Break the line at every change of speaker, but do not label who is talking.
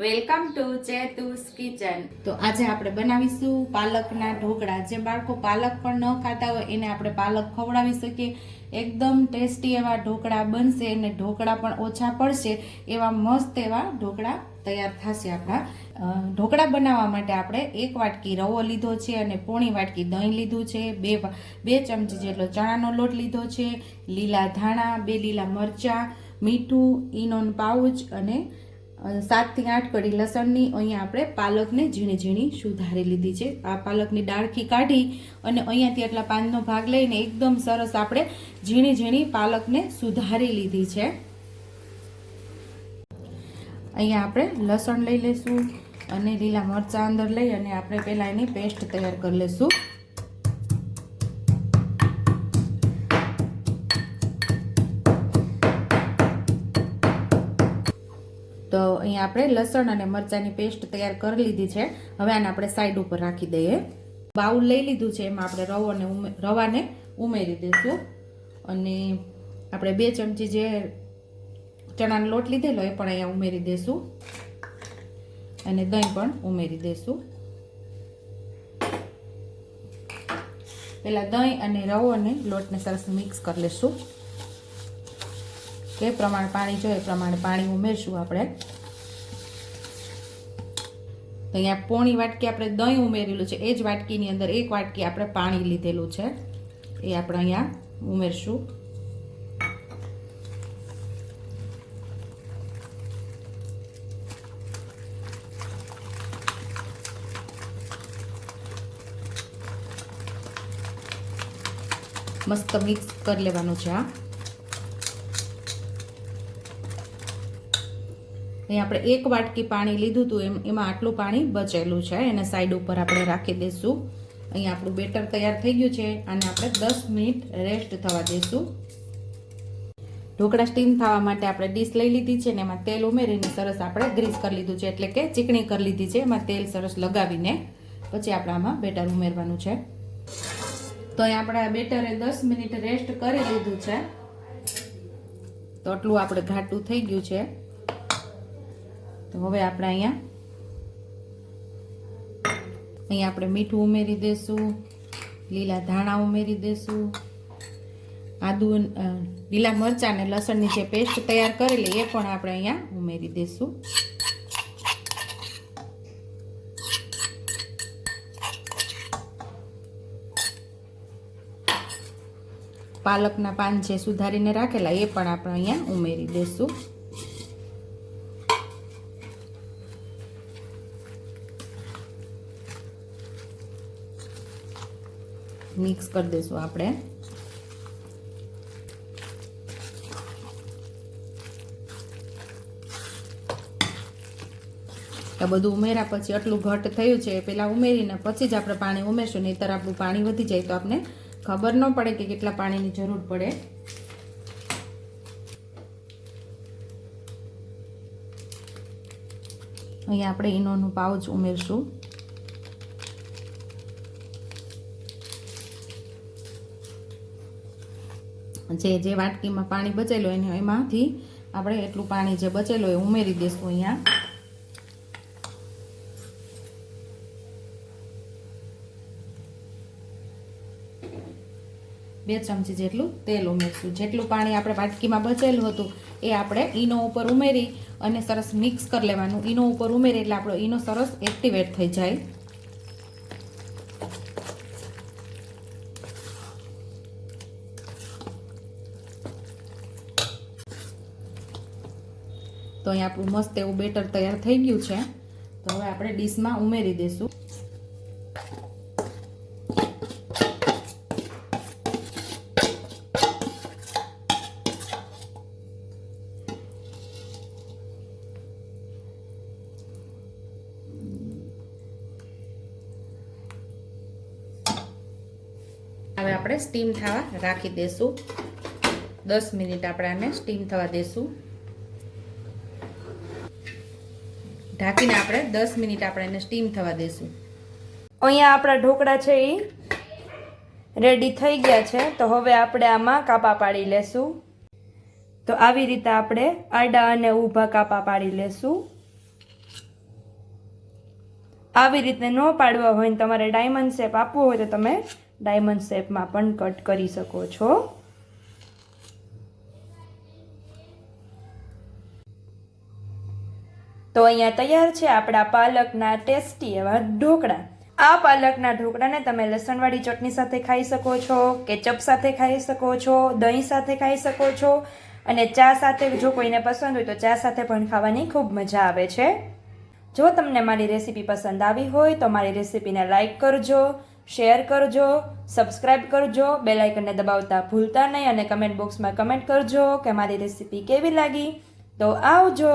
Welcome to ચેતુસ kitchen. તો આજે આપણે બનાવીશું પાલકના ઢોકળા. જે બાળકો પાલક પણ ન ખાતા હોય, એને આપણે પાલક ખવડાવી શકીએ. એકદમ ટેસ્ટી એવા ઢોકળા બનશે અને ઢોકળા પણ ઓછા પડશે એવા મસ્ત એવા ઢોકળા તૈયાર થશે આપણા. ઢોકળા બનાવવા માટે આપણે એક વાટકી રવો લીધો છે અને પોણી વાટકી દહીં લીધું છે, બે બે ચમચી જેટલો ચણાનો લોટ લીધો છે, લીલા ધાણા, બે લીલા મરચાં, મીઠું, ઈનોન પાઉચ અને સાતથી આઠ કડી લસણની અહીંયા આપણે પાલકને ઝીણી ઝીણી સુધારી લીધી છે. આ પાલકની ડાળખી કાઢી અને અહીંયાથી એટલા પાનનો ભાગ લઈને એકદમ સરસ આપણે ઝીણી ઝીણી પાલકને સુધારી લીધી છે. અહીંયા આપણે લસણ લઈ લઈશું અને લીલા મરચાં અંદર લઈ અને આપણે પહેલાં એની પેસ્ટ તૈયાર કરી લઈશું. તો અહીંયા આપણે લસણ અને મરચાંની પેસ્ટ તૈયાર કરી લીધી છે. હવે આને આપણે સાઈડ ઉપર રાખી દઈએ. બાઉલ લઈ લીધું છે, એમાં આપણે રવોને રવાને ઉમેરી દઈશું. અને આપણે બે ચમચી જે ચણાનો લોટ લીધેલો એ પણ અહીંયા ઉમેરી દઈશું. અને દહીં પણ ઉમેરી દઈશું. પહેલાં દહીં અને રવો અને લોટને સરસ મિક્સ કરી લઈશું. કે પ્રમાણે પાણી જોઈએ, પ્રમાણે પાણી ઉમેરશું આપણે. અહીંયા પોણી વાટકી આપણે દહીં ઉમેરેલું છે. એ જ વાટકીની અંદર એક વાટકી આપણે પાણી લીધેલું છે. એ આપણે અહીંયા ઉમેરશું. મસ્ત મિક્સ કરી લેવાનું છે આ. અહીં આપણે એક વાટકી પાણી લીધું હતું એમ, એમાં આટલું પાણી બચેલું છે. એને સાઈડ ઉપર આપણે રાખી દઈશું. અહીં આપણું બેટર તૈયાર થઈ ગયું છે. અને આપણે દસ મિનિટ રેસ્ટ થવા દઈશું. ઢોકળા સ્ટીમ થવા માટે આપણે ડીશ લઈ લીધી છે ને એમાં તેલ ઉમેરીને સરસ આપણે ગ્રીસ કરી લીધું છે. એટલે કે ચીકણી કરી લીધી છે. એમાં તેલ સરસ લગાવીને પછી આપણે આમાં બેટર ઉમેરવાનું છે. તો અહીં આપણે બેટરે દસ મિનિટ રેસ્ટ કરી લીધું છે. તો આટલું આપણે ઘાટું થઈ ગયું છે. તો હવે આપણે અહીંયા અહીંયા આપણે મીઠું ઉમેરી દઈશું લીલા ધાણા ઉમેરી દઈશું આદુ લીલા મરચાં અને લસણની જે પેસ્ટ તૈયાર કરેલી એ પણ આપણે અહીંયા ઉમેરી દઈશું પાલકના પાન છે સુધારીને રાખેલા એ પણ આપણે અહીંયા ઉમેરી દઈશું મિક્સ કરી દઈશું આપણે. આ બધું ઉમેર્યા પછી આટલું ઘટ થયું છે પહેલાં ઉમેરીને પછી જ આપણે પાણી ઉમેરશું, નહીંતર આપણું પાણી વધી જાય તો આપણે ખબર ન પડે કે કેટલા પાણીની જરૂર પડે. અહીંયા આપણે ઈનોનું પાઉચ ઉમેરશું. જે જે વાટકીમાં પાણી બચેલું એને એમાંથી આપણે એટલું પાણી જે બચેલું એ ઉમેરી દઈશું અહીંયા. બે ચમચી જેટલું તેલ ઉમેરશું. જેટલું પાણી આપણે વાટકીમાં બચેલું હતું એ આપણે ઈનો ઉપર ઉમેરી અને સરસ મિક્સ કરી લેવાનું. ઈનો ઉપર ઉમેરી એટલે આપણો ઈનો સરસ એક્ટિવેટ થઈ જાય. તો અહીં આપણું મસ્ત એવું બેટર તૈયાર થઈ ગયું છે. તો હવે આપણે ડીશમાં ઉમેરી દઈશું હવે આપણે સ્ટીમ થવા રાખી દઈશું દસ મિનિટ આપણે આને સ્ટીમ થવા દઈશું ઢાંકીને આપણે દસ મિનિટ આપણે એને સ્ટીમ થવા દઈશું
અહીંયા આપણા ઢોકળા છે એ રેડી થઈ ગયા છે. તો હવે આપણે આમાં કાપા પાડી લેશું. તો આવી રીતે આપણે આડા અને ઊભા કાપા પાડી લેશું. આવી રીતે ન પાડવા હોય ને તમારે ડાયમંડ શેપ આપવો હોય તો તમે ડાયમંડ શેપમાં પણ કટ કરી શકો છો. તો અહીંયા તૈયાર છે આપણા પાલકના ટેસ્ટી એવા ઢોકળા. આ પાલકના ઢોકળાને તમે લસણવાળી ચટણી સાથે ખાઈ શકો છો, કેચપ સાથે ખાઈ શકો છો, દહીં સાથે ખાઈ શકો છો અને ચા સાથે જો કોઈને પસંદ હોય તો ચા સાથે પણ ખાવાની ખૂબ મજા આવે છે. જો તમને મારી રેસીપી પસંદ આવી હોય તો મારી રેસીપીને લાઈક કરજો, શેર કરજો સબસ્ક્રાઈબ કરજો, બેલ આઇકનને દબાવતા ભૂલતા નહીં અને કમેન્ટ બોક્સમાં કમેન્ટ કરજો કે મારી રેસીપી કેવી લાગી. તો આવજો.